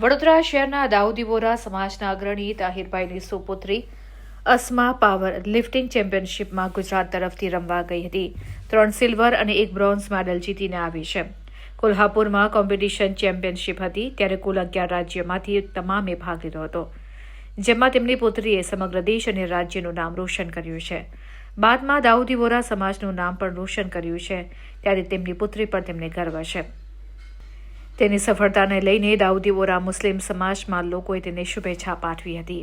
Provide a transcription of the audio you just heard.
વડોદરા શહેરના દાઉદી વોરા સમાજના અગ્રણી તાહિરભાઈની સુપુત્રી અસ્મા પાવર લિફ્ટિંગ ચેમ્પિયનશિપમાં ગુજરાત તરફથી રમવા ગઈ હતી. ત્રણ સિલ્વર અને એક બ્રોન્ઝ મેડલ જીતીને આવી છે. કોલ્હાપુરમાં કોમ્પિટિશન ચેમ્પિયનશિપ હતી, ત્યારે કુલ અગિયાર રાજ્યમાંથી તમામે ભાગ લીધો હતો, જેમાં તેમની પુત્રીએ સમગ્ર દેશ અને રાજ્યનું નામ રોશન કર્યું છે. બાદમાં દાઉદી વોરા સમાજનું નામ પણ રોશન કર્યું છે, ત્યારે તેમની પુત્રી પર તેમને ગર્વ છે. તેની સફળતાને લઈને દાઉદી વોરા મુસ્લિમ સમાજમાં લોકોએ તેને શુભેચ્છા પાઠવી હતી.